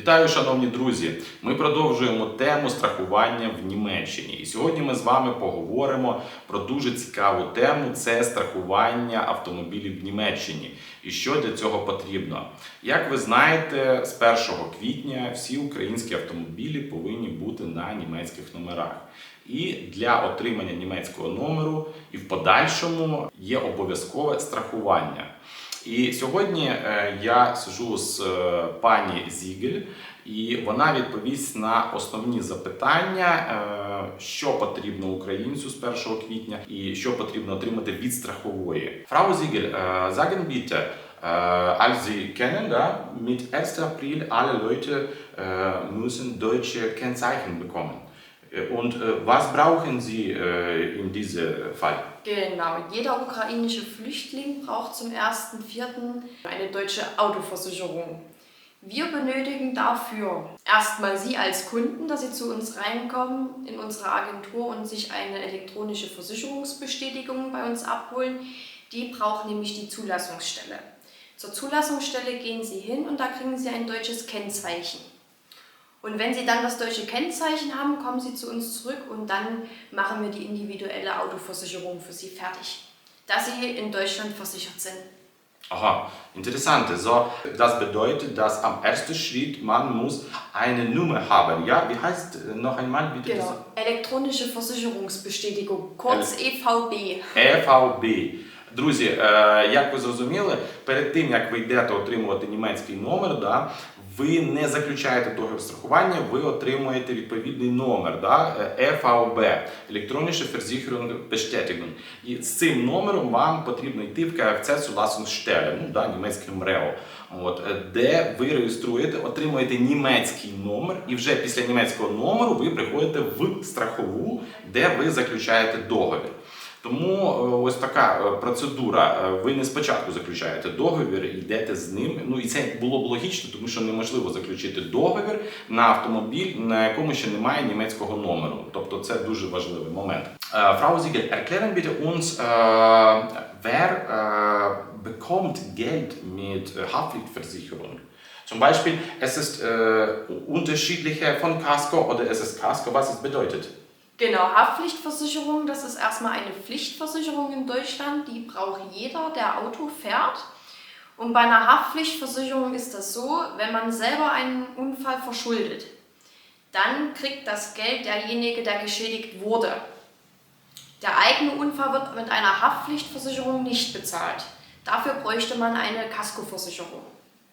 Вітаю, шановні друзі! Ми продовжуємо тему страхування в Німеччині. І сьогодні ми з вами поговоримо про дуже цікаву тему це страхування автомобілів в Німеччині. І що для цього потрібно. Як ви знаєте, з 1 квітня всі українські автомобілі повинні бути на німецьких номерах. І для отримання німецького номеру і в подальшому є обов'язкове страхування. І сьогодні е, я сижу з е, пані Зігель, і вона відповість на основні запитання, е, що потрібно українцю з 1 квітня і що потрібно отримати від страхової. Siegel, äh, sagen bitte, äh, als Sie kennen, da, mit 1. April alle Leute äh, müssen deutsche Kennzeichen bekommen. Äh, Und äh, was brauchen Sie äh, in diesem Fall? Genau, jeder ukrainische Flüchtling braucht zum 1.4. eine deutsche Autoversicherung. Wir benötigen dafür erstmal Sie als Kunden, dass Sie zu uns reinkommen in unsere Agentur und sich eine elektronische Versicherungsbestätigung bei uns abholen. Die braucht nämlich die Zulassungsstelle. Zur Zulassungsstelle gehen Sie hin und da kriegen Sie ein deutsches Kennzeichen. Und wenn Sie dann das deutsche Kennzeichen haben, kommen Sie zu uns zurück und dann machen wir die individuelle Autoversicherung für Sie fertig, dass Sie in Deutschland versichert sind. Aha, interessant. So, das bedeutet, dass am ersten Schritt man muss eine Nummer haben. Ja, wie heißt äh, noch einmal bitte? Genau. Elektronische Versicherungsbestätigung, kurz E EVB. EVB. Друзі, е, як ви зрозуміли, перед тим як ви йдете отримувати німецький номер, да, ви не заключаєте договір страхування, ви отримуєте відповідний номер, да, е, EVB, електронніше Versicherung Bestätigung. І з цим номером вам потрібно йти в КФЦ Zulassungsstelle, ну, да, німецьким РЕО, от, е, де ви реєструєте, отримуєте німецький номер, і вже після німецького номеру ви приходите в страхову, де ви заключаєте договір. Тому е, ось така е, процедура. Е, Ви не спочатку заключаєте договір, йдете з ним. Ну і це було б логічно, тому що неможливо заключити договір на автомобіль, на якому ще немає німецького номеру. Тобто це дуже важливий момент. Frau Siegel, erklären bitte uns, wer bekommt Geld mit Haftpflichtversicherung? Zum Beispiel, es ist äh, unterschiedliche von Casco oder es ist Casco, was es bedeutet. Genau, Haftpflichtversicherung, das ist erstmal eine Pflichtversicherung in Deutschland, die braucht jeder, der Auto fährt. Und bei einer Haftpflichtversicherung ist das so, wenn man selber einen Unfall verschuldet, dann kriegt das Geld derjenige, der geschädigt wurde. Der eigene Unfall wird mit einer Haftpflichtversicherung nicht bezahlt. Dafür bräuchte man eine Kaskoversicherung,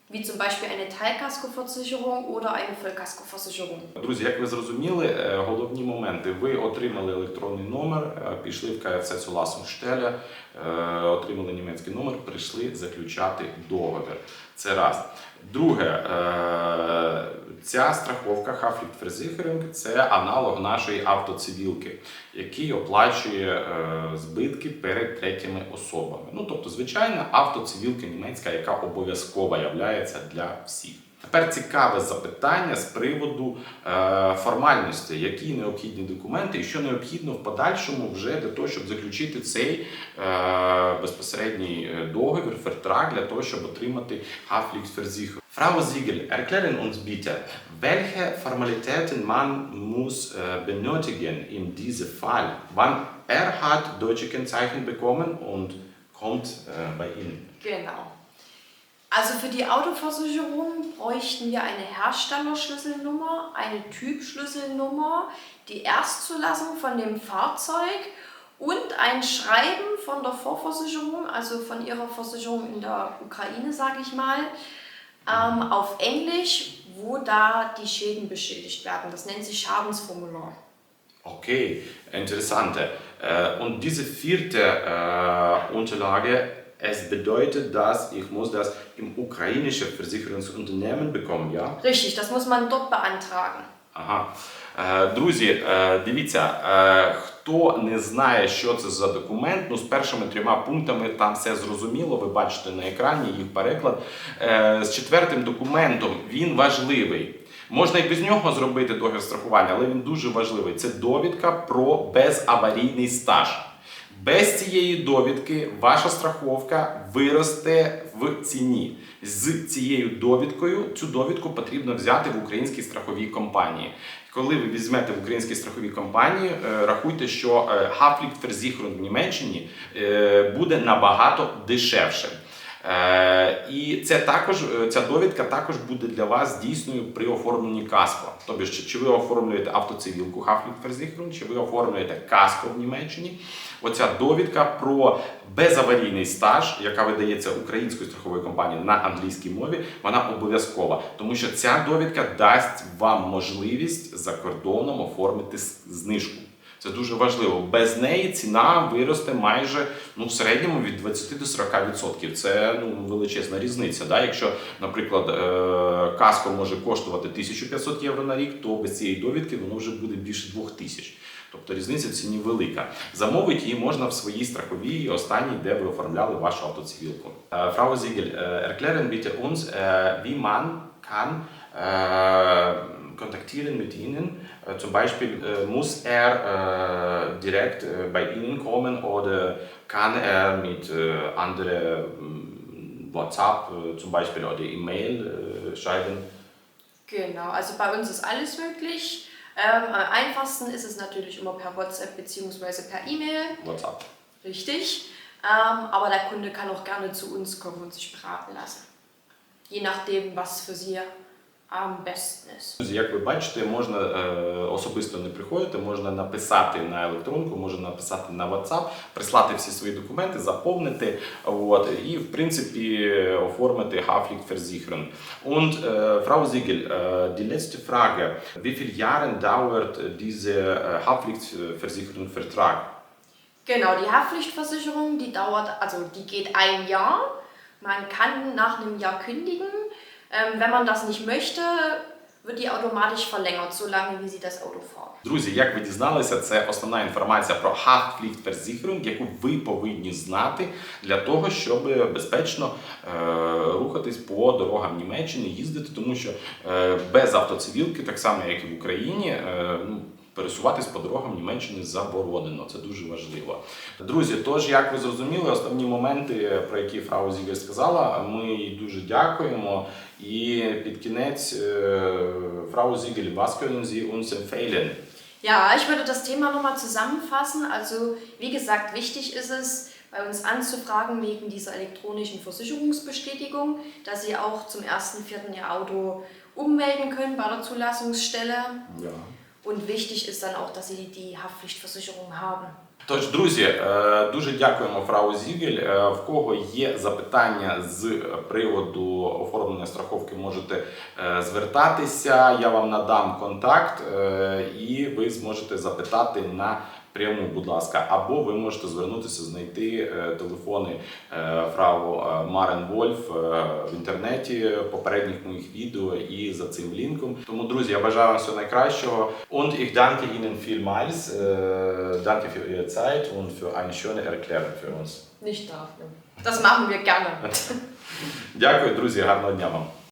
wie zum Beispiel eine Teilkaskoversicherung oder eine Vollkaskoversicherung. Друзі, як ви зрозуміли, е, головні моменти. Ви отримали електронний номер, е, пішли в КФЦ Зуласумштеля, отримали німецький номер, прийшли заключати договір. Це раз. Друге, е, ця страховка Haftpflichtversicherung – це аналог нашої автоцивілки, який оплачує е, збитки перед третіми особами. Ну тобто, звичайна автоцивілка німецька, яка обов'язково являється для всіх. Тепер цікаве запитання з приводу е, формальності, які необхідні документи і що необхідно в подальшому вже для того, щоб заключити цей е, безпосередній е, договір, фертрак, для того, щоб отримати Haftpflichtversicherung. Frau Siegel, erklären uns bitte, welche Formalitäten man muss äh, benötigen in diesem Fall, wann er hat deutsche Kennzeichen bekommen und kommt äh, bei Ihnen. Genau. Also für die Autoversicherung bräuchten wir eine Herstellerschlüsselnummer, eine Typschlüsselnummer, die Erstzulassung von dem Fahrzeug und ein Schreiben von der Vorversicherung, also von ihrer Versicherung in der Ukraine, sage ich mal, ähm, auf Englisch, wo da die Schäden beschädigt werden. Das nennt sich Schadensformular. Okay, interessant. Äh, Und diese vierte äh, Unterlage, es bedeutet, dass ich muss das im ukrainischen Versicherungsunternehmen bekommen, ja? Richtig, das muss man dort beantragen. Ага. Е, Друзі, е, дивіться, е, хто не знає, що це за документ, ну з першими трьома пунктами там все зрозуміло, ви бачите на екрані їх переклад. Е, З четвертим документом він важливий. Можна і без нього зробити договір страхування, але він дуже важливий. Це довідка про безаварійний стаж. Без цієї довідки ваша страховка виросте в ціні. З цією довідкою цю довідку потрібно взяти в українській страховій компанії. Коли ви візьмете в українській страховій компанії, е, рахуйте, що е, Haftpflichtversicherung в Німеччині е, буде набагато дешевше. Е, І це також е, ця довідка також буде для вас дійсною при оформленні каско. Тобто, чи, ви оформлюєте автоцивілку Haftpflichtversicherung, чи ви оформлюєте каско в Німеччині. Оця довідка про безаварійний стаж, яка видається українською страховою компанією на англійській мові, вона обов'язкова, тому що ця довідка дасть вам можливість за кордоном оформити знижку. Це дуже важливо. Без неї ціна виросте майже ну, в середньому від 20 до 40%. Це ну, величезна різниця. Да? Якщо, наприклад, е, каско може коштувати 1500 євро на рік, то без цієї довідки воно вже буде більше 2000. Тобто різниця в ціні велика. Замовити її можна в своїй страховій останній, де ви оформляли вашу автоцивілку. Е, Фрау Зігель, е, erklären bitte uns, wie man kann kontaktieren mit Ihnen. Äh, Zum Beispiel äh, muss er äh, direkt bei Ihnen kommen oder kann er mit anderen WhatsApp äh, zum Beispiel oder E-Mail schreiben? Genau, also bei uns ist alles möglich. Ähm, am einfachsten ist es natürlich immer per WhatsApp bzw. per E-Mail, WhatsApp. richtig. Ähm, aber der Kunde kann auch gerne zu uns kommen und sich beraten lassen. Je nachdem, was für Sie am besten ist. Друзі, Як ви бачите, можна е, особисто не приходити, можна написати на електронку, можна написати на WhatsApp, прислати всі свої документи, заповнити от, і, в принципі, оформити Haftpflichtversicherung. Und äh, Frau Siegel, äh, die letzte Frage. Wie viele Jahre dauert dieser äh, Haftpflichtversicherungsvertrag? Genau, die Haftpflichtversicherung, die dauert, also die geht ein Jahr. Man kann nach einem Jahr kündigen. Ähm, wenn man das nicht möchte, wird die automatisch verlängert, solange wie Sie das Auto fahren. Друзі, як ви дізналися, це основна інформація про Haftpflichtversicherung, яку ви повинні знати для того, щоб безпечно е, рухатись по дорогам Німеччини, їздити, тому що е, без автоцивілки, так само як і в Україні, е, ну, пересуватись по дорогам Німеччини заборонено. Це дуже важливо. Друзі, тож, як ви зрозуміли, основні моменти, про які Фрау Зігель сказала, ми їй дуже дякуємо. І під кінець е, Фрау Зігель, was können Sie uns empfehlen? Ja, ich würde das Thema nochmal zusammenfassen. Also, wie gesagt, wichtig ist es, bei uns anzufragen wegen dieser elektronischen Versicherungsbestätigung, dass Sie auch zum 1.4. Ihr Auto ummelden können bei der Zulassungsstelle. Ja. Und wichtig ist dann auch, dass Sie die Haftpflichtversicherung haben. Тож, друзі, е, дуже дякуємо Фрау Зігель. Е, В кого є запитання з приводу оформлення страховки, можете е, звертатися. Я вам надам контакт, і ви зможете запитати на пряму, будь ласка, або ви можете звернутися, знайти е, телефони е, фрау е, Марен Вольф в інтернеті попередніх моїх відео і за цим лінком. Тому, друзі, я бажаю вам всього найкращого. Und ich danke Ihnen vielmals. Danke für Ihre Zeit und für eine schöne Erklärung für uns. Nicht dafür. Das machen wir gerne. Дякую, друзі, гарного дня вам.